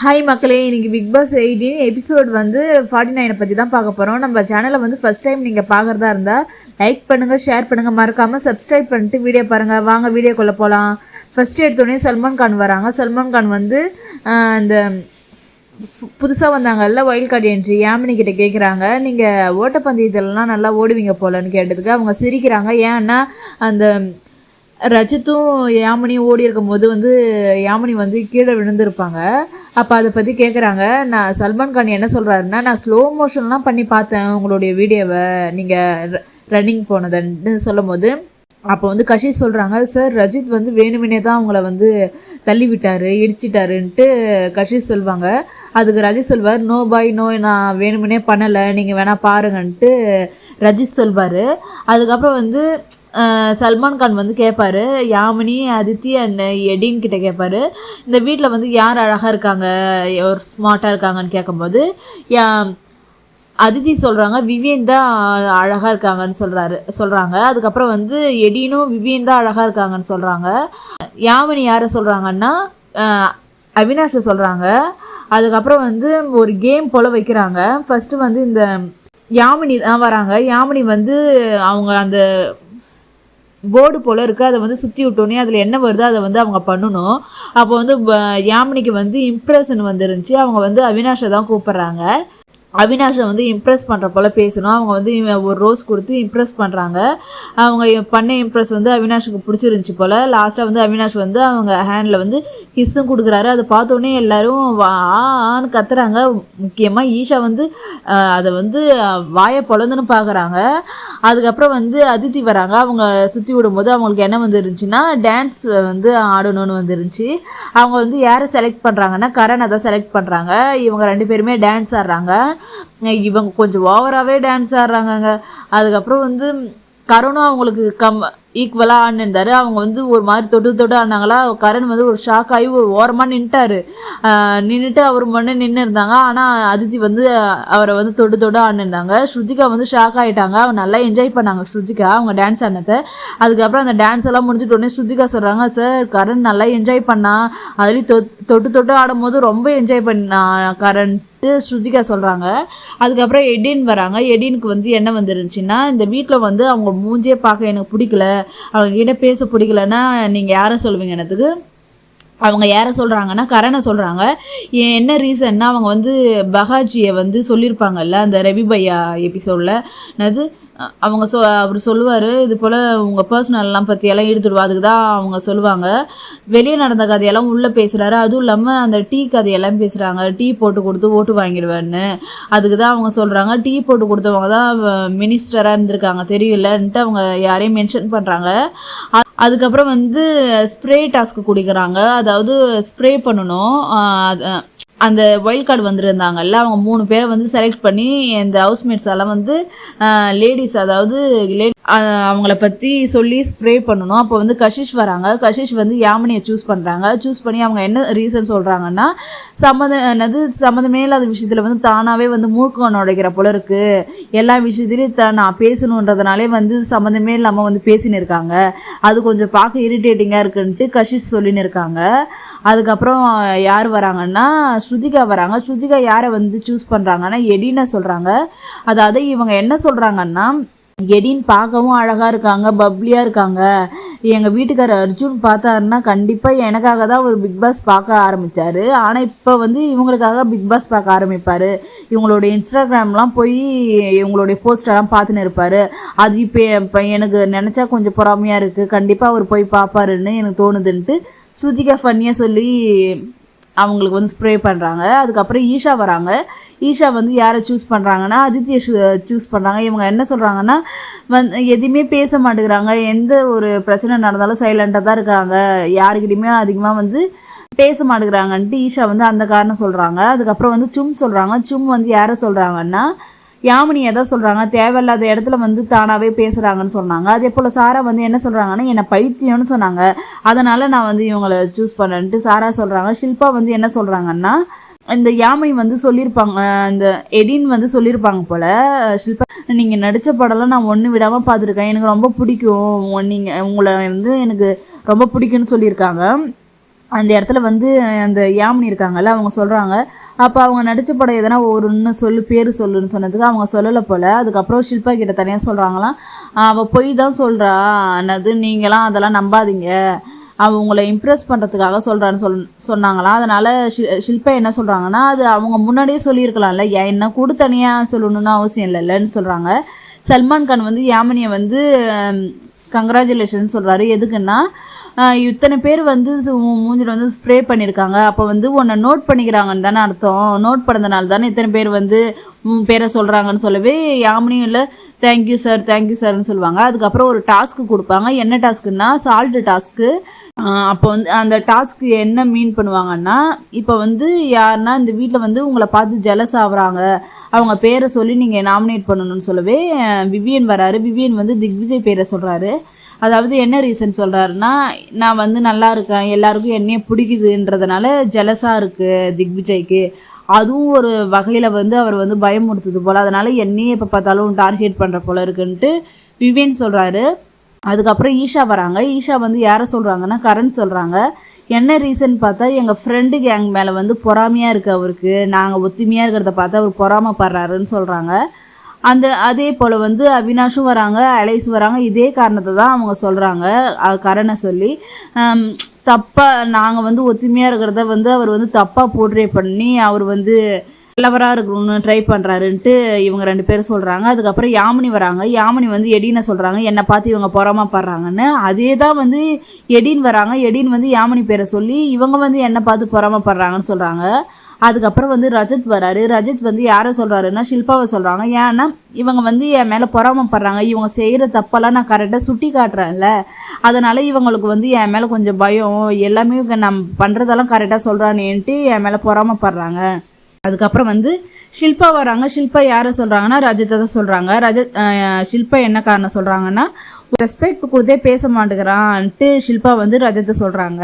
Hi மக்களே இன்னைக்கு Bigg Boss eighteen episode வந்து ஃபார்ட்டி நைனை பற்றி தான் பார்க்க போகிறோம் நம்ம சேனலை வந்து ஃபஸ்ட் டைம் நீங்கள் பார்க்குறதா இருந்தால் லைக் பண்ணுங்கள் ஷேர் பண்ணுங்கள் மறக்காமல் சப்ஸ்கிரைப் பண்ணிட்டு வீடியோ பாருங்கள் வாங்க வீடியோக்குள்ளே போகலாம் ஃபஸ்ட்டு எடுத்தோடனே சல்மான் கான் வராங்க. சல்மான் கான் வந்து இந்த புதுசாக வந்தாங்கல்ல ஒயில் கார்டு என்ட்ரி யாமினி கிட்ட கேட்குறாங்க நீங்கள் ஓட்டப்பந்தயத்துலலாம் நல்லா ஓடுவீங்க போலன்னு கேட்டதுக்கு அவங்க சிரிக்கிறாங்க. ஏன்னா அந்த ரஜித்தும் யாமினியும் ஓடி இருக்கும்போது வந்து யாமினி வந்து கீழே விழுந்திருப்பாங்க. அப்போ அதை பற்றி கேட்குறாங்க நான் சல்மான் கான் என்ன சொல்கிறாருன்னா நான் ஸ்லோ மோஷன்லாம் பண்ணி பார்த்தேன் உங்களுடைய வீடியோவை. நீங்கள் ரன்னிங் போனதுன்னு சொல்லும் போது அப்போ வந்து கஷி சொல்கிறாங்க சார் ரஜித் வந்து வேணுமினே தான் அவங்கள வந்து தள்ளி விட்டார் இடிச்சிட்டாருன்ட்டு கஷி சொல்லுவாங்க அதுக்கு ரஜித் சொல்வார் நோ பாய் நோ நான் வேணுமினே பண்ணலை. நீங்கள் வேணால் பாருங்கன்ட்டு ரஜித் சொல்வார். அதுக்கப்புறம் வந்து சல்மான் கான் வந்து கேட்பாரு யாமினி அதித்தி அண்ட் எடின் கிட்ட கேட்பார் இந்த வீட்டில் வந்து யார் அழகாக இருக்காங்க ஒரு ஸ்மார்ட்டாக இருக்காங்கன்னு கேட்கும்போது யா அதித்தி சொல்கிறாங்க விவியன் தான் அழகாக இருக்காங்கன்னு சொல்கிறாரு சொல்கிறாங்க அதுக்கப்புறம் வந்து எடினும் விவியன் தான் அழகாக இருக்காங்கன்னு சொல்கிறாங்க யாமினி யாரை சொல்கிறாங்கன்னா அவினாஷை சொல்கிறாங்க அதுக்கப்புறம் வந்து ஒரு கேம் போல் வைக்கிறாங்க. ஃபஸ்ட்டு வந்து இந்த யாமினி தான் வராங்க. யாமினி வந்து அவங்க அந்த போர்டு போல் இருக்குது அதை வந்து சுற்றி விட்டோன்னே அதில் என்ன வருதோ அதை வந்து அவங்க பண்ணணும். அப்போ வந்து யாமினிக்கு வந்து இம்ப்ரெஷன் வந்துருந்துச்சு. அவங்க வந்து அவினாஷை தான் கூப்பிட்றாங்க. அவினாஷை வந்து இம்ப்ரெஸ் பண்ணுற போல் பேசணும். அவங்க வந்து ஒரு ரோஸ் கொடுத்து இம்ப்ரெஸ் பண்ணுறாங்க அவங்க பண்ண இம்ப்ரெஸ் வந்து அவினாஷுக்கு பிடிச்சிருந்துச்சி போல். லாஸ்ட்டாக வந்து அவினாஷ் வந்து அவங்க ஹேண்டில் வந்து கிஸ்ஸும் கொடுக்குறாரு. அதை பார்த்தோன்னே எல்லாரும் வா ஆ, ஆன்னு கத்துறாங்க. முக்கியமாக ஈஷா வந்து அதை வந்து வாயை பொழந்துன்னு பார்க்குறாங்க அதுக்கப்புறம் வந்து அதித்தி வராங்க. அவங்க சுற்றி விடும்போது அவங்களுக்கு என்ன வந்துருந்துச்சுன்னா டான்ஸ் வந்து ஆடணும்னு வந்துருந்துச்சு. அவங்க வந்து யாரை செலக்ட் பண்ணுறாங்கன்னா கரணை தான் செலக்ட் பண்ணுறாங்க இவங்க ரெண்டு பேருமே டான்ஸ் ஆடுறாங்க. இவங்க கொஞ்சம் ஓவராகவே டான்ஸ் ஆடுறாங்கங்க. அதுக்கப்புறம் வந்து கருணும் அவங்களுக்கு கம் ஈக்குவலாக ஆடினிருந்தாரு அவங்க வந்து ஒரு மாதிரி தொட்டு தொட்டு ஆடினாங்களா கரண் வந்து ஒரு ஷாக் ஆகி ஒரு ஓரமாக நின்ட்டார். நின்றுட்டு அவர் மண்ணு நின்று இருந்தாங்க. ஆனால் அதித்தி வந்து அவரை வந்து தொட்டு தொட்டு ஆடினிருந்தாங்க ஸ்ருதிகா வந்து ஷாக் ஆகிட்டாங்க அவங்க நல்லா என்ஜாய் பண்ணாங்க ஸ்ருதிகா அவங்க டான்ஸ் ஆடினதை. அதுக்கப்புறம் அந்த டான்ஸ் எல்லாம் முடிஞ்சிட்டு உடனே ஸ்ருதிகா சொல்கிறாங்க சார் கரண் நல்லா என்ஜாய் பண்ணான் அதுலேயும் தொ தொட்டு தொட்டு ஆடும்போது ரொம்ப என்ஜாய் பண்ணா கரண்ட்டு ஸ்ருதிகா சொல்கிறாங்க அதுக்கப்புறம் எடின் வராங்க. எடினுக்கு வந்து என்ன வந்துருந்துச்சுன்னா இந்த வீட்டில் வந்து அவங்க மூஞ்சே பார்க்க எனக்கு பிடிக்கல. அவங்க கிட்ட பேச பிடிக்கலன்னா நீங்கள் யாரை சொல்லுவீங்க எனக்கு அவங்க யாரை சொல்கிறாங்கன்னா கரணை சொல்கிறாங்க என்ன ரீசன்னா அவங்க வந்து பகாஜியை வந்து சொல்லியிருப்பாங்கல்ல அந்த ரவி பையா எபிசோடில் அது அவங்க சொ அவர் சொல்லுவார் இது போல் உங்கள் பர்சனல்லாம் பற்றியெல்லாம் எடுத்துடுவா அதுக்கு தான் அவங்க சொல்லுவாங்க. வெளியே நடந்த கதையெல்லாம் உள்ளே பேசுகிறாரு அதுவும் இல்லாமல் அந்த டீ கதையெல்லாம் பேசுகிறாங்க டீ போட்டு கொடுத்து ஓட்டு வாங்கிடுவேன்னு. அதுக்கு தான் அவங்க சொல்கிறாங்க டீ போட்டு கொடுத்தவங்க தான் மினிஸ்டராக இருந்திருக்காங்க. தெரியலன்ட்டு அவங்க யாரையும் மென்ஷன் பண்ணுறாங்க அதுக்கப்புறம் வந்து ஸ்ப்ரே டாஸ்க்கு குடிக்கிறாங்க. அதாவது ஸ்ப்ரே பண்ணணும். அது- அந்த ஒயில் கார்டு வந்திருந்தாங்கல்ல அவங்க மூணு பேரை வந்து செலக்ட் பண்ணி இந்த ஹவுஸ்மேட்ஸ் எல்லாம் வந்து லேடிஸ் அதாவது லே அவங்கள பற்றி சொல்லி ஸ்ப்ரே பண்ணணும். அப்போ வந்து கஷிஷ் வராங்க. கஷிஷ் வந்து யாமினியை சூஸ் பண்ணுறாங்க சூஸ் பண்ணி அவங்க என்ன ரீசன் சொல்கிறாங்கன்னா சம்மந்த என்னது சம்மந்தமே இல்லாத விஷயத்தில் வந்து தானாகவே வந்து மூக்கு நுழைக்கிற போல இருக்குது எல்லா விஷயத்துலையும் த நான் பேசணுன்றதுனாலே வந்து சம்மந்தமே இல்லாமல் வந்து பேசின்னு இருக்காங்க. அது கொஞ்சம் பார்க்க இரிட்டேட்டிங்காக இருக்குன்ட்டு கஷிஷ் சொல்லின்னு இருக்காங்க. அதுக்கப்புறம் யார் வராங்கன்னா ஸ்ருதிகா வராங்க. ஸ்ருதிகா யாரை வந்து சூஸ் பண்ணுறாங்கன்னா எடினை சொல்கிறாங்க அதாவது இவங்க என்ன சொல்கிறாங்கன்னா எடின் பார்க்கவும் அழகாக இருக்காங்க பப்ளியாக இருக்காங்க. எங்கள் வீட்டுக்கார் அர்ஜுன் பார்த்தாருன்னா கண்டிப்பாக எனக்காக தான் ஒரு பிக் பாஸ் பார்க்க ஆரம்பித்தார் ஆனால் இப்போ வந்து இவங்களுக்காக பிக் பாஸ் பார்க்க ஆரம்பிப்பார். இவங்களுடைய இன்ஸ்டாகிராம்லாம் போய் இவங்களுடைய போஸ்டெல்லாம் பார்த்துன்னு இருப்பார். அது இப்போ இப்போ எனக்கு நினச்சா கொஞ்சம் பொறாமையாக இருக்குது கண்டிப்பாக அவர் போய் பார்ப்பாருன்னு எனக்கு தோணுதுன்ட்டு ஸ்ருதிகா ஃபன்னியாக சொல்லி அவங்களுக்கு வந்து ஸ்ப்ரே பண்ணுறாங்க அதுக்கப்புறம் ஈஷா வராங்க. ஈஷா வந்து யாரை சூஸ் பண்ணுறாங்கன்னா அதித்தியை சூஸ் பண்ணுறாங்க இவங்க என்ன சொல்கிறாங்கன்னா வந்து எதுவுமே பேச மாட்டேங்கிறாங்க. எந்த ஒரு பிரச்சனை நடந்தாலும் சைலண்ட்டாக தான் இருக்காங்க. யாருக்கிட்டையுமே அதிகமாக வந்து பேச மாட்டேங்கிறாங்கன்ட்டு ஈஷா வந்து அந்த காரணம் சொல்கிறாங்க அதுக்கப்புறம் வந்து சும் சொல்கிறாங்க சும் வந்து யாரை சொல்கிறாங்கன்னா யாமினி எதை சொல்கிறாங்க தேவையில்லாத இடத்துல வந்து தானாகவே பேசுகிறாங்கன்னு சொன்னாங்க. அதே போல் சாரா வந்து என்ன சொல்கிறாங்கன்னா என்னை பைத்தியம்னு சொன்னாங்க. அதனால் நான் வந்து இவங்களை சூஸ் பண்ணேன்ட்டு சாரா சொல்கிறாங்க ஷில்பா வந்து என்ன சொல்கிறாங்கன்னா இந்த யாமினி வந்து சொல்லியிருப்பாங்க இந்த எடின் வந்து சொல்லியிருப்பாங்க போல் ஷில்பா நீங்கள் நடித்த படம்லாம் நான் ஒன்று விடாமல் பார்த்துருக்கேன். எனக்கு ரொம்ப பிடிக்கும். நீங்கள் உங்களை வந்து எனக்கு ரொம்ப பிடிக்கும்னு சொல்லியிருக்காங்க. அந்த இடத்துல வந்து அந்த யாமினி இருக்காங்கல்ல அவங்க சொல்கிறாங்க அப்போ அவங்க நடித்த படம் எதனா ஒன்று சொல்லு பேர் சொல்லுன்னு சொன்னதுக்கு அவங்க சொல்லலை போல். அதுக்கப்புறம் ஷில்பா கிட்ட தனியாக சொல்கிறாங்களாம் அவள் பொய் தான் சொல்கிறா என்னது நீங்களாம் அதெல்லாம் நம்பாதீங்க. அவள் உங்களை இம்ப்ரெஸ் பண்ணுறதுக்காக சொல்கிறான்னு சொல் சொன்னாங்களாம். அதனால் ஷி ஷில்பா என்ன சொல்கிறாங்கன்னா அது அவங்க முன்னாடியே சொல்லியிருக்கலாம்ல. ஏன் என்ன கூட தனியாக சொல்லணும்னு அவசியம் இல்லைல்லன்னு சொல்கிறாங்க சல்மான் கான் வந்து யாமினியை வந்து கங்க்ராச்சுலேஷன் சொல்கிறாரு எதுக்குன்னா இத்தனை பேர் வந்து சு- வந்து ஸ்ப்ரே பண்ணியிருக்காங்க அப்போ வந்து உன்னை நோட் பண்ணிக்கிறாங்கன்னு தானே அர்த்தம். நோட் பண்ணதுனால தானே இத்தனை பேர் வந்து உன் பேரை சொல்கிறாங்கன்னு சொல்லவே யாமினியும் இல்லை தேங்க்யூ சார் தேங்க்யூ சார்னு சொல்லுவாங்க. அதுக்கப்புறம் ஒரு டாஸ்க்கு கொடுப்பாங்க. என்ன டாஸ்க்குன்னா சால்ட்டு டாஸ்க்கு அப்போ வந்து அந்த டாஸ்க்கு என்ன மீன் பண்ணுவாங்கன்னா இப்போ வந்து யாருன்னா இந்த வீட்டில் வந்து உங்களை பார்த்து ஜெலஸ் ஆகுறாங்க. அவங்க பேரை சொல்லி நீங்கள் நாமினேட் பண்ணணும்னு சொல்லவே விவியன் வராரு. விவியன் வந்து திக்விஜய் பேரை சொல்கிறாரு அதாவது என்ன ரீசன் சொல்கிறாருன்னா நான் வந்து நல்லா இருக்கேன். எல்லாருக்கும் என்னையே பிடிக்குதுன்றதுனால ஜெலஸாக இருக்குது திக்விஜய்க்கு. அதுவும் ஒரு வகையில் வந்து அவர் வந்து பயமுறுத்துது போல். அதனால் என்னையே எப்போ பார்த்தாலும் டார்கெட் பண்ணுற போல இருக்குன்ட்டு விவேன் சொல்கிறாரு அதுக்கப்புறம் ஈஷா வராங்க. ஈஷா வந்து யாரை சொல்கிறாங்கன்னா கரண் சொல்கிறாங்க என்ன ரீசன் பார்த்தா எங்கள் ஃப்ரெண்டு கேங் மேலே வந்து பொறாமையாக இருக்குது அவருக்கு. நாங்கள் ஒத்துமையாக இருக்கிறத பார்த்து அவர் பொறாமைப்படுறாருன்னு சொல்கிறாங்க அந்த அதே போல் வந்து அவினாஷும் வராங்க அலைஸ் வராங்க. இதே காரணத்தை தான் அவங்க சொல்கிறாங்க கரணை சொல்லி. தப்பாக நாங்கள் வந்து ஒத்துமையாக இருக்கிறத வந்து அவர் வந்து தப்பாக போர்ட்ரே பண்ணி அவர் வந்து நல்லவராக இருக்கணும்னு ட்ரை பண்ணுறாருன்ட்டு இவங்க ரெண்டு பேரும் சொல்கிறாங்க அதுக்கப்புறம் யாமினி வராங்க. யாமினி வந்து எடினை சொல்கிறாங்க என்னை பார்த்து இவங்க பொறாமப்படுறாங்கன்னு அதே தான் வந்து எடின் வராங்க. எடின் வந்து யாமினி பேரை சொல்லி இவங்க வந்து என்னை பார்த்து பொறாமப்படுறாங்கன்னு சொல்கிறாங்க அதுக்கப்புறம் வந்து ரஜத் வராரு. ரஜத் வந்து யாரை சொல்கிறாருன்னா ஷில்பாவை சொல்கிறாங்க ஏன்னா இவங்க வந்து என் மேலே பொறாமப்படுறாங்க இவங்க செய்கிற தப்பெல்லாம் நான் கரெக்டாக சுட்டி காட்டுறேன்ல. அதனால் இவங்களுக்கு வந்து என் மேலே கொஞ்சம் பயம். எல்லாமே நான் பண்ணுறதெல்லாம் கரெக்டாக சொல்கிறானேன்ட்டு என் மேலே பொறாமப்படுறாங்க அதுக்கப்புறம் வந்து ஷில்பா வராங்க. ஷில்பா யாரை சொல்கிறாங்கன்னா ரஜத்தை தான் சொல்கிறாங்க ரஜத் ஷில்பா என்ன காரணம் சொல்கிறாங்கன்னா ரெஸ்பெக்ட் கொடுத்தே பேச மாட்டேங்கிறான்ட்டு ஷில்பா வந்து ரஜத்தை சொல்கிறாங்க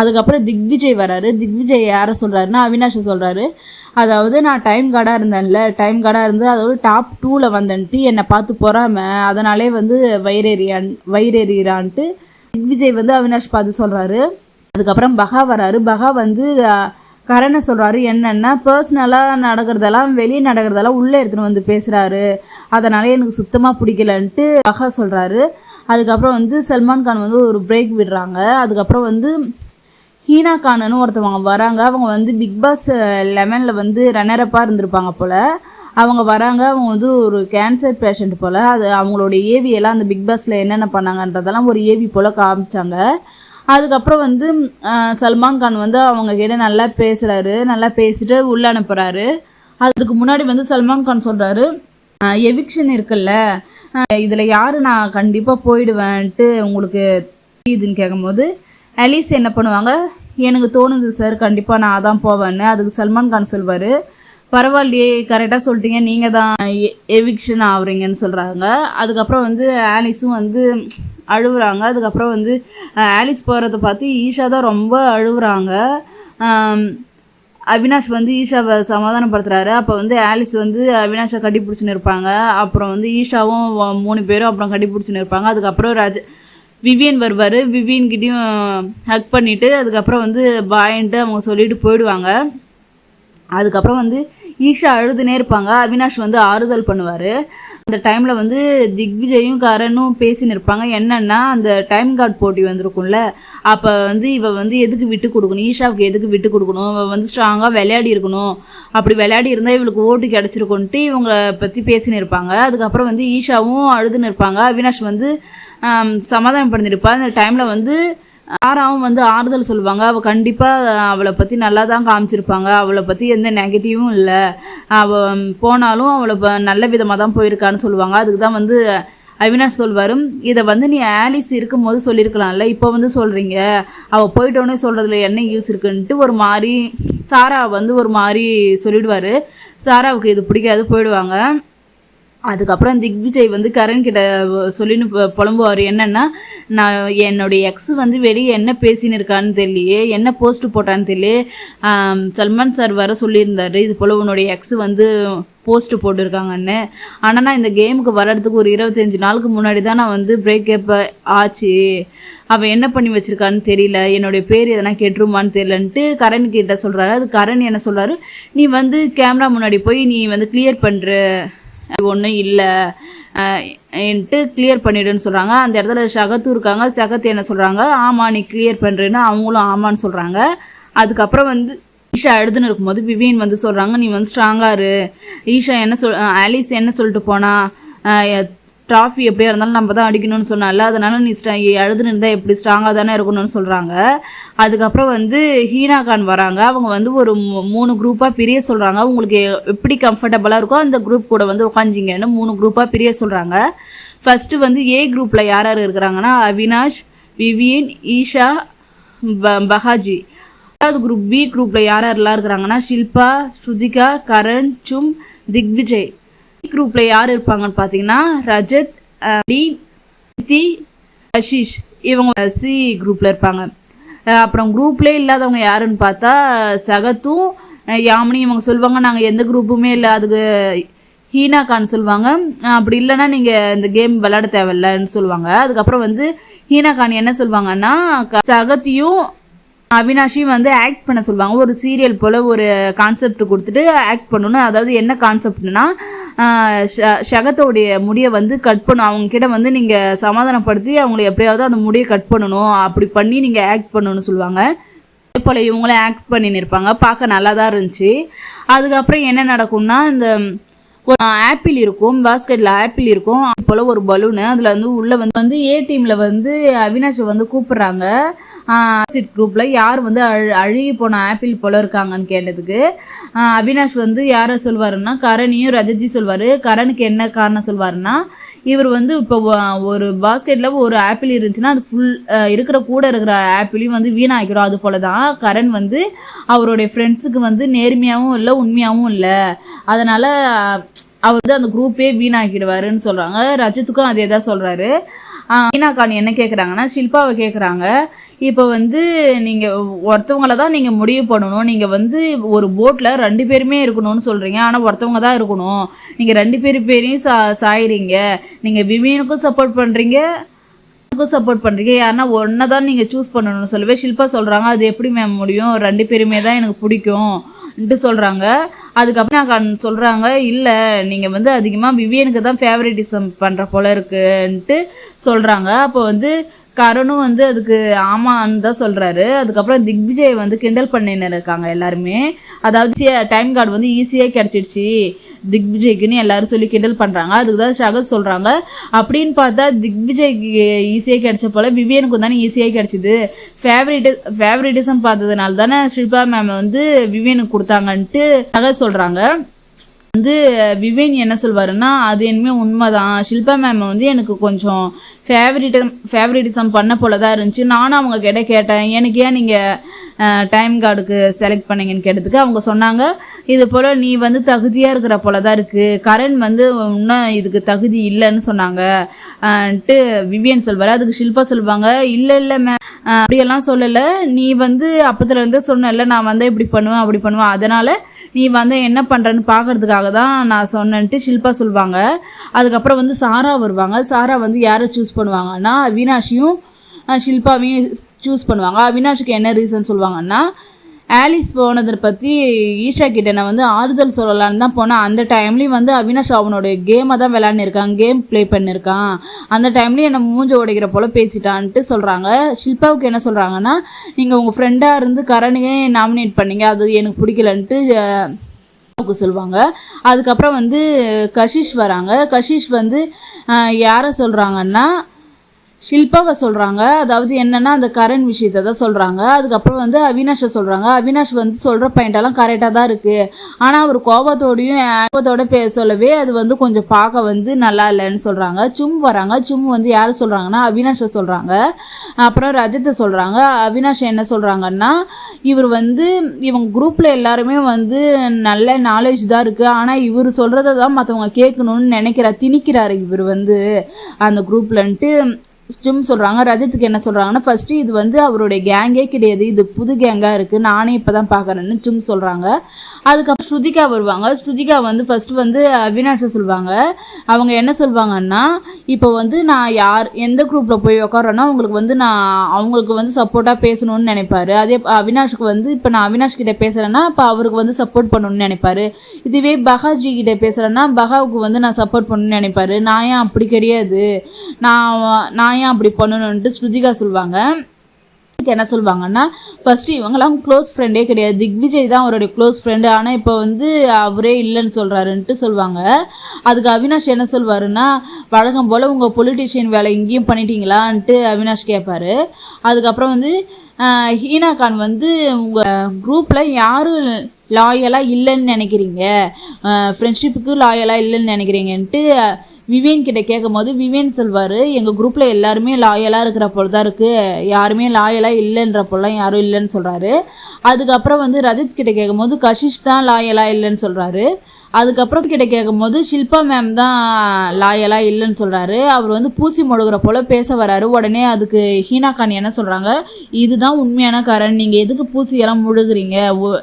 அதுக்கப்புறம் திக்விஜய் வராரு. திக்விஜய் யாரை சொல்கிறாருன்னா அவினாஷை சொல்கிறாரு அதாவது நான் டைம் கார்டாக இருந்தேன்ல. டைம் கார்டாக இருந்து அதாவது டாப் டூவில் வந்தேன்ட்டு என்னை பார்த்து பொறாம அதனாலே வந்து வயிறேறியான் வயிறேறிறான்ட்டு திக்விஜய் வந்து அவினாஷ் பார்த்து சொல்கிறாரு அதுக்கப்புறம் பகா வராரு. பகா வந்து கரணை சொல்கிறாரு என்னென்னா பர்சனலாக நடக்கிறதெல்லாம் வெளியே நடக்கிறதெல்லாம் உள்ளே எடுத்துன்னு வந்து பேசுகிறாரு அதனால எனக்கு சுத்தமாக பிடிக்கலன்ட்டு அஹா சொல்கிறாரு அதுக்கப்புறம் வந்து சல்மான் கான் வந்து ஒரு பிரேக் விடுறாங்க. அதுக்கப்புறம் வந்து ஹீனா கானன்னு ஒருத்தவங்க வராங்க. அவங்க வந்து பிக் பாஸ் லெவனில் வந்து ரன்னரப்பாக இருந்திருப்பாங்க போல். அவங்க வராங்க. அவங்க வந்து ஒரு கேன்சர் பேஷண்ட் போல். அது அவங்களோட ஏவி எல்லாம் அந்த பிக் பாஸில் என்னென்ன பண்ணாங்கன்றதெல்லாம் ஒரு ஏவி போல் காமிச்சாங்க. அதுக்கப்புறம் வந்து சல்மான் கான் வந்து அவங்க கிட்ட நல்லா பேசுகிறாரு நல்லா பேசிட்டு உள்ளே அனுப்புகிறாரு அதுக்கு முன்னாடி வந்து சல்மான் கான் சொல்கிறாரு எவிக்ஷன் இருக்குல்ல இதில் யார் நான் கண்டிப்பாக போயிடுவேன்ட்டு உங்களுக்கு தெரியுதுன்னு கேட்கும்போது அலிஸ் என்ன பண்ணுவாங்க எனக்கு தோணுது சார் கண்டிப்பாக நான் அதான் போவேன்னு. அதுக்கு சல்மான் கான் சொல்வார் பரவாயில்லையே கரெக்டாக சொல்லிட்டீங்க நீங்கள் தான் எவிக்ஷன் ஆகுறீங்கன்னு சொல்கிறாங்க அதுக்கப்புறம் வந்து ஆலிஸும் வந்து அழுவுறாங்க. அதுக்கப்புறம் வந்து ஆலிஸ் போகிறத பார்த்து ஈஷா தான் ரொம்ப அழுவுறாங்க. அவினாஷ் வந்து ஈஷாவை சமாதானப்படுத்துகிறாரு அப்போ வந்து ஆலிஸ் வந்து அவினாஷை கட்டி பிடிச்சின்னு இருப்பாங்க. அப்புறம் வந்து ஈஷாவும் மூணு பேரும் அப்புறம் கட்டி பிடிச்சின்னு இருப்பாங்க. அதுக்கப்புறம் ராஜ விவியன் வருவார். விவியன் கிட்டேயும் ஹக் பண்ணிவிட்டு அதுக்கப்புறம் வந்து பாயின்ட்டு அவங்க சொல்லிட்டு போயிடுவாங்க. அதுக்கப்புறம் வந்து ஈஷா அழுதுனே இருப்பாங்க. அவினாஷ் வந்து ஆறுதல் பண்ணுவார். அந்த டைமில் வந்து திக்விஜயும் கரனும் பேசின்னு இருப்பாங்க. என்னென்னா அந்த டைம் கார்டு போட்டி வந்திருக்கும்ல. அப்போ வந்து இவ வந்து எதுக்கு விட்டு கொடுக்கணும்? ஈஷாவுக்கு எதுக்கு விட்டு கொடுக்கணும்? இவ வந்து ஸ்ட்ராங்காக விளையாடி இருக்கணும். அப்படி விளையாடி இருந்தால் இவளுக்கு ஓட்டு கிடச்சிருக்குன்ட்டு இவங்கள பற்றி பேசின்னு இருப்பாங்க. அதுக்கப்புறம் வந்து ஈஷாவும் அழுதுன்னு இருப்பாங்க. அவினாஷ் வந்து சமாதானம் சமாதானப்படுத்திருப்பா அந்த டைமில் வந்து ஆறாவும் வந்து ஆறுதல் சொல்லுவாங்க. அவள் கண்டிப்பாக அவளை பற்றி நல்லா தான் காமிச்சிருப்பாங்க. அவளை பற்றி எந்த நெகட்டிவும் இல்லை. அவள் போனாலும் அவளை ப- நல்ல விதமாக தான் போயிருக்கான்னு சொல்லுவாங்க. அதுக்கு தான் வந்து அவினாஷ் சொல்வார் இதை வந்து நீ ஆலிஸ் இருக்கும்போது சொல்லியிருக்கலாம்ல. இப்போ வந்து சொல்கிறீங்க அவள் போயிட்டோன்னே சொல்கிறதுல என்ன யூஸ் இருக்குன்ட்டு ஒரு மாதிரி சாரா வந்து ஒரு மாதிரி சொல்லிடுவார். சாராவுக்கு இது பிடிக்காது போயிடுவாங்க. அதுக்கப்புறம் திக்விஜய் வந்து கரண் கிட்ட சொல்லின்னு புலம்புவார். என்னன்னா நான் என்னுடைய எக்ஸ் வந்து வெளியே என்ன பேசின்னு இருக்கான்னு தெரியலையே என்ன போஸ்ட் போட்டான்னு தெரியலையே சல்மான் சார் வர சொல்லியிருந்தாரு. இது போல் உன்னுடைய எக்ஸ் வந்து போஸ்ட் போட்டிருக்காங்கன்னு. ஆனால் நான் இந்த கேமுக்கு வர்றதுக்கு ஒரு இருபத்தஞ்சி நாளுக்கு முன்னாடி தான் நான் வந்து பிரேக்கப் ஆச்சு. அவன் என்ன பண்ணி வச்சிருக்கான்னு தெரியல. என்னுடைய பேர் எதனா கெட்டுருமான்னு தெரியலன்ட்டு கரண் கிட்ட சொல்கிறாரு அது கரண் என்ன சொல்கிறாரு நீ வந்து கேமரா முன்னாடி போய் நீ வந்து கிளியர் பண்ணுற ஒன்றும் இல்லை. என்ட்டு கிளியர் பண்ணிடுன்னு சொல்கிறாங்க அந்த இடத்துல சகத்து இருக்காங்க. சகத்து என்ன சொல்கிறாங்க ஆமாம் நீ கிளியர் பண்ணுறேன்னு அவங்களும் ஆமான்னு சொல்கிறாங்க அதுக்கப்புறம் வந்து ஈஷா எழுதுன்னு இருக்கும்போது விவேன் வந்து சொல்கிறாங்க நீ வந்து ஸ்ட்ராங்காக இரு. ஈஷா என்ன சொல் அஹ் ஆலிஸ் என்ன சொல்லிட்டு போனா ட்ராஃபி எப்படியா இருந்தாலும் நம்ம தான் அடிக்கணும்னு சொன்னால அதனால நீ ஸ்ட்ரா எழுதுன்னு இருந்தால் எப்படி ஸ்ட்ராங்காக தானே இருக்கணும்னு சொல்கிறாங்க அதுக்கப்புறம் வந்து ஹீனா கான் வராங்க. அவங்க வந்து ஒரு மூ- மூணு குரூப்பாக பிரிய சொல்கிறாங்க உங்களுக்கு எப்படி கம்ஃபர்டபுளாக இருக்கோ அந்த குரூப் கூட வந்து உட்காந்துங்கன்னு மூணு குரூப்பாக பிரிய சொல்கிறாங்க ஃபஸ்ட்டு வந்து ஏ குரூப்பில் யார் யார் இருக்கிறாங்கன்னா அவினாஷ் விவியன் ஈஷா ப பஹாஜி. ரெண்டாவது குரூப் பி குரூப்பில் யார் யாரெல்லாம் இருக்கிறாங்கன்னா ஷில்பா ஸ்ருதிகா கரண் சும் திக்விஜய். குரூப்பில் யார் இருப்பாங்கன்னு பார்த்தீங்கன்னா ரஜத் அஹ், டி இவங்க சி குரூப்பில் இருப்பாங்க. அப்புறம் குரூப்லேயே இல்லாதவங்க யாருன்னு பார்த்தா சகத்தும் அஹ், யாமினி இவங்க சொல்லுவாங்க நாங்கள் எந்த குரூப்புமே இல்லை. அதுக்கு ஹீனா கான் சொல்லுவாங்க. அப்படி இல்லைன்னா நீங்கள் இந்த கேம் விளையாட தேவையில்லன்னு சொல்லுவாங்க. அதுக்கப்புறம் வந்து ஹீனா கான் என்ன சொல்லுவாங்கன்னா க- சகத்தியும் அவினாஷியும் வந்து ஆக்ட் பண்ண சொல்லுவாங்க. ஒரு சீரியல் போல் ஒரு கான்செப்ட் கொடுத்துட்டு ஆக்ட் பண்ணணும் அதாவது என்ன கான்செப்ட்னா ஷகத்தோடைய முடியை வந்து கட் பண்ணும் அவங்கக்கிட்ட வந்து நீங்கள் சமாதானப்படுத்தி அவங்களை எப்படியாவது அந்த முடியை கட் பண்ணணும். அப்படி பண்ணி நீங்கள் ஆக்ட் பண்ணணும்னு சொல்லுவாங்க. அதே போல் இவங்களும் ஆக்ட் பண்ணின்னு இருப்பாங்க. பார்க்க நல்லா தான் இருந்துச்சு. அதுக்கப்புறம் என்ன நடக்கும்னா இந்த ஒரு ஆப்பிள் இருக்கும் பாஸ்கெட்டில் ஆப்பிள் இருக்கும் அது போல் ஒரு பலூனு அதில் வந்து உள்ளே வந்து வந்து ஏ டீமில் வந்து அவினாஷை வந்து கூப்பிட்றாங்க. ஆசிட் குரூப்பில் யார் வந்து அழு அழுகி போன ஆப்பிள் போல் இருக்காங்கன்னு கேட்டதுக்கு அவினாஷ் வந்து யாரை சொல்வாருன்னா கரணியும் ரஜஜி சொல்வார். கரனுக்கு என்ன காரணம் சொல்வாருன்னா இவர் வந்து இப்போ ஒரு பாஸ்கெட்டில் ஒரு ஆப்பிள் இருந்துச்சுன்னா அது ஃபுல் இருக்கிற கூட இருக்கிற ஆப்பிளையும் வந்து வீணாக்கிடும். அது போல தான் கரண் வந்து அவருடைய ஃப்ரெண்ட்ஸுக்கு வந்து நேர்மையாகவும் இல்லை உண்மையாகவும் இல்லை. அதனால் அவர் வந்து அந்த குரூப்பே வீணாக்கிடுவாருன்னு சொல்கிறாங்க ரஜித்துக்கும் அதே தான் சொல்கிறாரு மீனா என்ன கேட்குறாங்கன்னா ஷில்பாவை கேட்குறாங்க இப்போ வந்து நீங்கள் ஒருத்தவங்கள தான் நீங்கள் முடிவு பண்ணணும். நீங்கள் வந்து ஒரு போட்டில் ரெண்டு பேருமே இருக்கணும்னு சொல்கிறீங்க ஆனால் ஒருத்தவங்க தான் இருக்கணும். நீங்கள் ரெண்டு பேர் பேரையும் சா சாயிறீங்க. நீங்கள் விமீனுக்கும் சப்போர்ட் பண்ணுறீங்க சப்போர்ட் பண்ணுறீங்க யாருன்னா ஒன்றை தான் நீங்கள் சூஸ் பண்ணணும்னு சொல்லவே ஷில்பா சொல்கிறாங்க அது எப்படி மேம் முடியும்? ரெண்டு பேருமே தான் எனக்கு பிடிக்கும். சொல்கிறாங்க அதுக்கப்புறம் நான் சொல்கிறாங்க இல்லை நீங்கள் வந்து அதிகமாக விவியனுக்கு தான் ஃபேவரட்டிசம் பண்ணுற போல இருக்குன்ட்டு சொல்கிறாங்க அப்போ வந்து கரணும் வந்து அதுக்கு ஆமான்னு தான் சொல்கிறாரு அதுக்கப்புறம் திக்விஜய் வந்து கிண்டல் பண்ணின்னு இருக்காங்க எல்லாருமே. அதாவது டைம் கார்டு வந்து ஈஸியாக கிடச்சிடுச்சு. திக்விஜய்க்குன்னு எல்லாரும் சொல்லி கிண்டல் பண்ணுறாங்க அதுக்கு தான் ஷகத் சொல்கிறாங்க அப்படின்னு பார்த்தா திக்விஜய்க்கு ஈஸியாக கிடச்ச போல் விவியனுக்கும் தானே ஈஸியாக கிடச்சிது. ஃபேவரேட்டு ஃபேவரேட்டிசம் பார்த்ததுனால தானே ஷில்பா மேம் வந்து விவியனுக்கு கொடுத்தாங்கன்ட்டு ஷகத் சொல்கிறாங்க வந்து விவேன் என்ன சொல்வாருன்னா அது இனிமே உண்மைதான். ஷில்பா மேம் வந்து எனக்கு கொஞ்சம் ஃபேவரிட்டம் ஃபேவரிட்டிசம் பண்ண போல தான் இருந்துச்சு. நானும் அவங்க கிட்ட கேட்டேன் எனக்கு ஏன் நீங்கள் டைம் கார்டுக்கு செலக்ட் பண்ணீங்கன்னு கேட்டதுக்கு அவங்க சொன்னாங்க இது போல் நீ வந்து தகுதியாக இருக்கிற போல தான் இருக்குது கரண் வந்து இன்னும் இதுக்கு தகுதி இல்லைன்னு சொன்னாங்கன்ட்டு விவியன் சொல்வார். அதுக்கு ஷில்பா சொல்லுவாங்க இல்லை இல்லை மே அப்படியெல்லாம் சொல்லலை. நீ வந்து அப்பத்துல இருந்து சொன்னல நான் வந்து இப்படி பண்ணுவேன் அப்படி பண்ணுவேன். அதனால் நீ வந்து என்ன பண்ணுறன்னு பார்க்கறதுக்காக தான் நான் சொன்னேன்ட்டு ஷில்பா சொல்லுவாங்க அதுக்கப்புறம் வந்து சாரா வருவாங்க. சாரா வந்து யாரை சூஸ் பண்ணுவாங்கன்னா அவினாஷியும் ஷில்பாவையும் சூஸ் பண்ணுவாங்க. அவினாஷுக்கு என்ன ரீசன் சொல்லுவாங்கன்னா ஆலிஸ் போனதை பற்றி ஈஷா கிட்ட நான் வந்து ஆறுதல் சொல்லலான்னு தான் போனேன். அந்த டைம்லேயும் வந்து அவினாஷ் அவனோட கேமை தான் விளாண்டுருக்கான் கேம் ப்ளே பண்ணியிருக்கான் அந்த டைம்லேயும் என்னை மூஞ்ச உடைக்கிற போல் பேசிட்டான்ட்டு சொல்கிறாங்க ஷில்பாவுக்கு என்ன சொல்கிறாங்கன்னா நீங்கள் உங்கள் ஃப்ரெண்டாக இருந்து கரணையே நாமினேட் பண்ணீங்க. அது எனக்கு பிடிக்கலன்ட்டு சொல்லுவாங்க. அதுக்கப்புறம் வந்து கஷிஷ் வராங்க. கஷிஷ் வந்து யாரை சொல்கிறாங்கன்னா ஷில்பாவை சொல்கிறாங்க அதாவது என்னென்னா அந்த கரண் விஷயத்தை தான் சொல்கிறாங்க அதுக்கப்புறம் வந்து அவினாஷை சொல்கிறாங்க அவினாஷ் வந்து சொல்கிற பாயிண்டெல்லாம் கரெக்டாக தான் இருக்குது ஆனால் அவர் கோபத்தோடையும் கோபத்தோட பே சொல்லவே அது வந்து கொஞ்சம் பார்க்க வந்து நல்லா இல்லைன்னு சொல்கிறாங்க சும் வராங்க. சும் வந்து யார் சொல்கிறாங்கன்னா அவினாஷை சொல்கிறாங்க அப்புறம் ரஜத்தை சொல்கிறாங்க அவினாஷ் என்ன சொல்கிறாங்கன்னா இவர் வந்து இவங்க குரூப்பில் எல்லாருமே வந்து நல்ல நாலேஜ் தான் இருக்குது ஆனால் இவர் சொல்கிறத தான் மற்றவங்க கேட்கணும்னு நினைக்கிறார் திணிக்கிறாரு இவர் வந்து அந்த குரூப்லன்ட்டு ஜிம் சொல்கிறாங்க ரஜத்துக்கு என்ன சொல்கிறாங்கன்னா ஃபஸ்ட்டு இது வந்து அவருடைய கேங்கே கிடையாது இது புது கேங்காக இருக்குது நானே இப்போ தான் பார்க்குறேன்னு ஜிம் சொல்கிறாங்க அதுக்கப்புறம் ஸ்ருதிகா வருவாங்க. ஸ்ருதிகா வந்து ஃபஸ்ட்டு வந்து அவினாஷை சொல்லுவாங்க அவங்க என்ன சொல்லுவாங்கன்னா இப்போ வந்து நான் யார் எந்த குரூப்பில் போய் உட்காரோன்னா அவங்களுக்கு வந்து நான் அவங்களுக்கு வந்து சப்போர்ட்டாக பேசணும்னு நினைப்பாரு. அதே அவினாஷுக்கு வந்து இப்போ நான் அவினாஷ் கிட்டே பேசுகிறேன்னா இப்போ அவருக்கு வந்து சப்போர்ட் பண்ணணும்னு நினைப்பாரு. இதுவே பகாஜி கிட்டே பேசுகிறேன்னா பகாவுக்கு வந்து நான் சப்போர்ட் பண்ணணும்னு நினைப்பாரு. நான் ஏன் அப்படி கிடையாது? நான் நான் ஏன் அப்படி பண்ணணுன்ட்டு ஸ்ருதிகா சொல்லுவாங்க என்ன சொல்லுவாங்கன்னா ஃபஸ்ட்டு இவங்கெல்லாம் க்ளோஸ் ஃப்ரெண்டே கிடையாது. திக்விஜய் தான் அவருடைய க்ளோஸ் ஃப்ரெண்டு ஆனால் இப்போ வந்து அவரே இல்லைன்னு சொல்கிறாருன்ட்டு சொல்லுவாங்க அதுக்கு அவினாஷ் என்ன சொல்வாருன்னா வழக்கம் போல் உங்கள் பொலிட்டிஷியன் வேலை இங்கேயும் பண்ணிட்டீங்களான்ட்டு அவினாஷ் கேட்பாரு அதுக்கப்புறம் வந்து ஹீனா கான் வந்து உங்கள் குரூப்பில் யாரும் லாயலாக இல்லைன்னு நினைக்கிறீங்க. ஃப்ரெண்ட்ஷிப்புக்கு லாயலாக இல்லைன்னு நினைக்கிறீங்கன்ட்டு விவேன் கிட்ட கேட்கும்போது விவேன் சொல்வார் எங்கள் குரூப்பில் எல்லாருமே லாயலாக இருக்கிற போல தான் இருக்குது யாருமே லாயலாக இல்லைன்ற போலாம் யாரும் இல்லைன்னு சொல்கிறாரு அதுக்கப்புறம் வந்து ரஜித் கிட்ட கேட்கும்போது கஷிஷ் தான் லாயலாக இல்லைன்னு சொல்கிறாரு அதுக்கப்புறம் கிட்ட கேட்கும்போது ஷில்பா மேம் தான் லாயலாக இல்லைன்னு சொல்கிறாரு அவர் வந்து பூசி முழுகிற போல் பேச வராரு. உடனே அதுக்கு ஹீனா கான் என்ன சொல்கிறாங்க இதுதான் உண்மையான காரன் நீங்கள் எதுக்கு பூசியெல்லாம் முழுகிறீங்க? ஒ-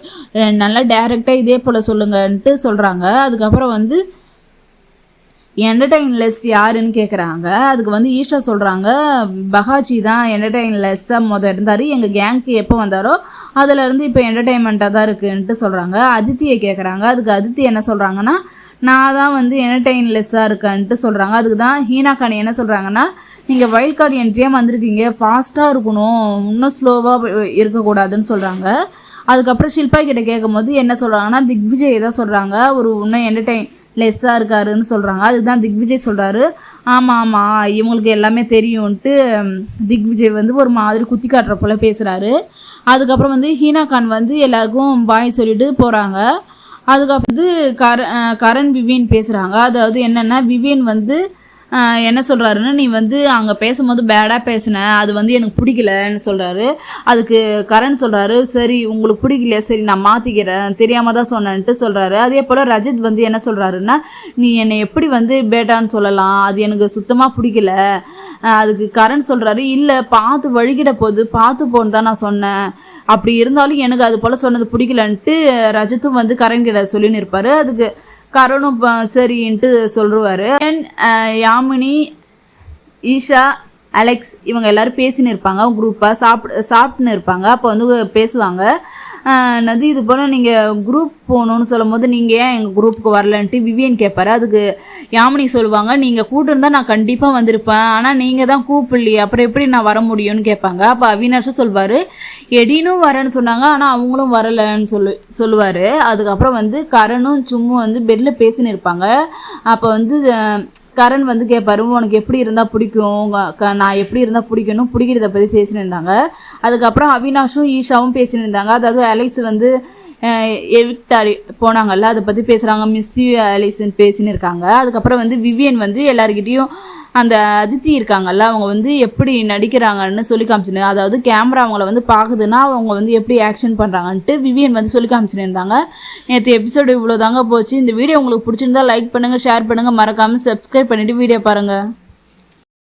நல்லா டேரெக்டாக இதே போல் சொல்லுங்கன்ட்டு சொல்கிறாங்க அதுக்கப்புறம் வந்து என்டர்டைன்லெஸ் யாருன்னு கேட்குறாங்க அதுக்கு வந்து ஈஷா சொல்கிறாங்க பகாஜி தான் என்டர்டெயின்லெஸ்ஸாக மொதல் இருந்தார். எங்கள் கேங்க்கு எப்போ வந்தாரோ அதுலேருந்து இப்போ என்டர்டைன்மெண்ட்டாக தான் இருக்குன்ட்டு சொல்கிறாங்க அதித்தியை கேட்குறாங்க அதுக்கு அதித்தி என்ன சொல்கிறாங்கன்னா நான் தான் வந்து என்டர்டைன்லெஸ்ஸாக இருக்கேன்ட்டு சொல்கிறாங்க அதுக்கு தான் ஹீனா என்ன சொல்கிறாங்கன்னா நீங்கள் வைல்ட் கார்டு என்ட்ரியாக வந்திருக்கீங்க. ஃபாஸ்ட்டாக இருக்கணும். இன்னும் ஸ்லோவாக இருக்கக்கூடாதுன்னு சொல்கிறாங்க அதுக்கப்புறம் ஷில்பா கிட்ட கேட்கும்போது என்ன சொல்கிறாங்கன்னா திக்விஜய் தான் சொல்கிறாங்க ஒரு இன்னும் என்டர்டைன் லெஸ்ஸாக இருக்காருன்னு சொல்கிறாங்க அதுதான் திக்விஜய் சொல்கிறாரு ஆமாம் ஆமாம் இவங்களுக்கு எல்லாமே தெரியும்ன்ட்டு திக்விஜய் வந்து ஒரு மாதிரி குத்தி காட்டுற போல் பேசுகிறாரு அதுக்கப்புறம் வந்து ஹீனா கான் வந்து எல்லாருக்கும் பாய் சொல்லிட்டு போகிறாங்க அதுக்கப்புறம் வந்து கர கரண் விவேன் பேசுகிறாங்க அதாவது என்னென்னா விவேன் வந்து என்ன சொல்கிறாருன்னா நீ வந்து அங்கே பேசும்போது பேடாக பேசின. அது வந்து எனக்கு பிடிக்கலன்னு சொல்கிறாரு அதுக்கு கரண் சொல்கிறாரு சரி உங்களுக்கு பிடிக்கலையா? சரி நான் மாற்றிக்கிறேன் தெரியாமல் தான் சொன்னேன்ட்டு சொல்கிறாரு அதே போல் ரஜித் வந்து என்ன சொல்கிறாருன்னா நீ என்னை எப்படி வந்து பேட்டான்னு சொல்லலாம். அது எனக்கு சுத்தமாக பிடிக்கல. அதுக்கு கரண் சொல்கிறாரு இல்லை பார்த்து வழிகிட போகுது. பார்த்து போன்னு தான் நான் சொன்னேன். அப்படி இருந்தாலும் எனக்கு அது போல் சொன்னது பிடிக்கலன்ட்டு ரஜித்தும் வந்து கரண் கிட்ட சொல்லின்னு இருப்பார். அதுக்கு கரணும் ப- சரின்ட்டு சொல்லுவார். யாமினி ஈஷா அலெக்ஸ் இவங்க எல்லாரும் பேசின்னு இருப்பாங்க. குரூப்பாக சாப்பிட சாப்பிட்டுன்னு இருப்பாங்க. அப்போ வந்து பேசுவாங்க. என்னது நதி இது போல் நீங்கள் குரூப் போகணுன்னு சொல்லும் போது நீங்கள் ஏன் எங்கள் குரூப்புக்கு வரலன்ட்டு விவியன் கேட்பாரு அதுக்கு யாமினி சொல்லுவாங்க நீங்கள் கூட்டிருந்தா நான் கண்டிப்பாக வந்திருப்பேன். ஆனால் நீங்கள் தான் கூப்பிடலையே. அப்புறம் எப்படி நான் வர முடியும்னு கேட்பாங்க அப்போ அவினாஷும் சொல்வார் எடினும் வரேன்னு சொன்னாங்க. ஆனால் அவங்களும் வரலைன்னு சொல்லு சொல்லுவார். அதுக்கப்புறம் வந்து கரணும் சும்மும் வந்து பெட்டில் பேசின்னு இருப்பாங்க. அப்போ வந்து கரண் வந்து கேட்பாரு உனக்கு எப்படி இருந்தால் பிடிக்கும்? க- நான் எப்படி இருந்தால் பிடிக்கணும்? பிடிக்கிறத பற்றி பேசின்னு இருந்தாங்க. அதுக்கப்புறம் அவினாஷும் ஈஷாவும் பேசின்னு இருந்தாங்க. அதாவது அலைஸ் வந்து எவிக்ட் அலி போனாங்கல்ல அதை பற்றி பேசுகிறாங்க மிஸ் யூ அலிஸ்ன்னு பேசின்னு இருக்காங்க. அதுக்கப்புறம் வந்து விவியன் வந்து எல்லாருக்கிட்டேயும் அந்த அதித்தி இருக்காங்கல்ல அவங்க வந்து எப்படி நடிக்கிறாங்கன்னு சொல்லி காமிச்சுன்னு அதாவது கேமரா அவங்கள வந்து பார்க்குதுன்னா அவங்க வந்து எப்படி ஆக்ஷன் பண்ணுறாங்கன்ட்டு விவியன் வந்து சொல்லி காமிச்சுன்னு இருந்தாங்க நேற்று எபிசோடு இவ்வளோ தாங்க போச்சு. இந்த வீடியோ உங்களுக்கு பிடிச்சிருந்தா லைக் பண்ணுங்கள் ஷேர் பண்ணுங்கள் மறக்காமல் சப்ஸ்கிரைப் பண்ணிவிட்டு வீடியோ பாருங்கள்